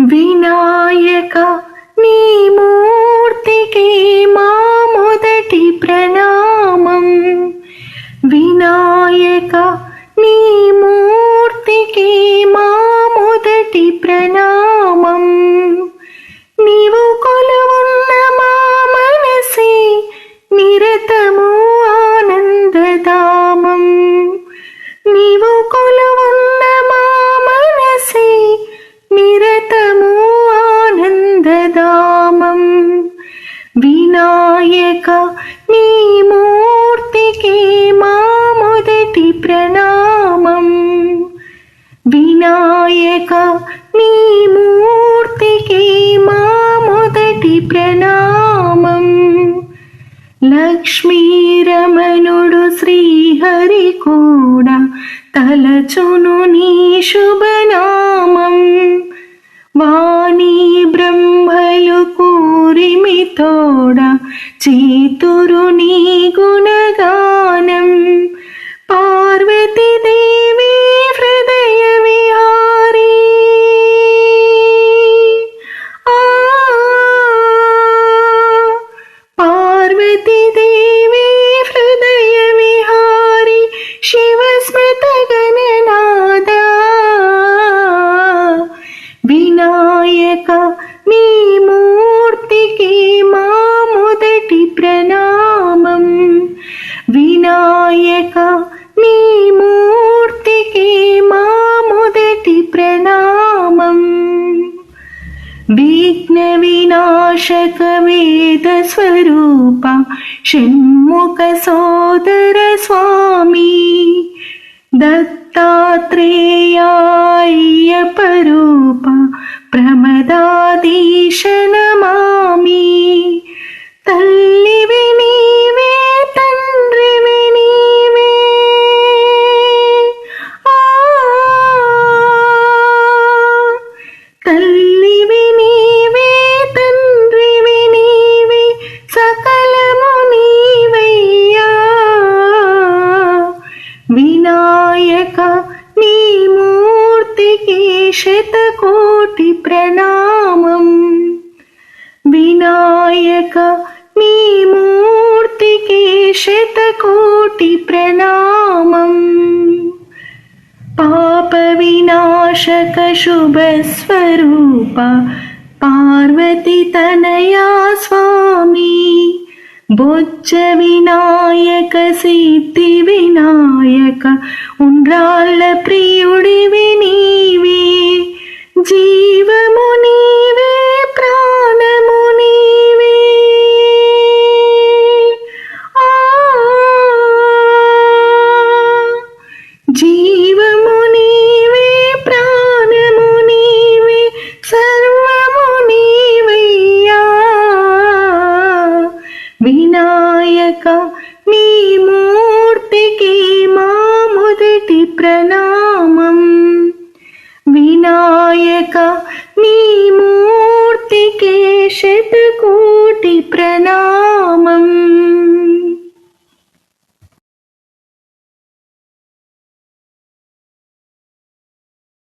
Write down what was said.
వినాయక నీ మూర్తికి మా మొదటి ప్రణామం. వినాయక నీ మూర్తికి మా మొదటి ప్రణామం. నీవు కొలువున్న మా మనసి నిరత వినాయక నీ మూర్తికి మా మొదటి ప్రణామం. వినాయక నీ మూర్తికి మా మొదటి ప్రణామం. లక్ష్మీరమణుడు శ్రీహరి కూడా తలచును నీ శుభనామం. చీతురు నీ గుణగానం పార్వతీదేవి హృదయ విహారీ. ఆ పార్వతీ హృదయ విహారి శివస్మృత గణనాద వినాయక నీ మూర్తికి మా प्रणामम्। विनायक नी मूर्तिके मामुदति प्रणामम्। विघ्नविनाशकवेदस्वरूपा षण्मुख सोदर स्वामी। दत्तात्रेयाय्यपरूपा प्रमदादीशन शतकोटिप्रणामम्। विनायक मे मूर्तिके शतकोटि प्रणामम् पापविनाशक शुभस्वरूप पार्वती स्वामी। बोच्च सिद्धिविनायक सिद्धि विनायक विनी నీ మూర్తికి మా మొదటి ప్రణామం. వినాయక నీ మూర్తికి శతకోటి ప్రణామం.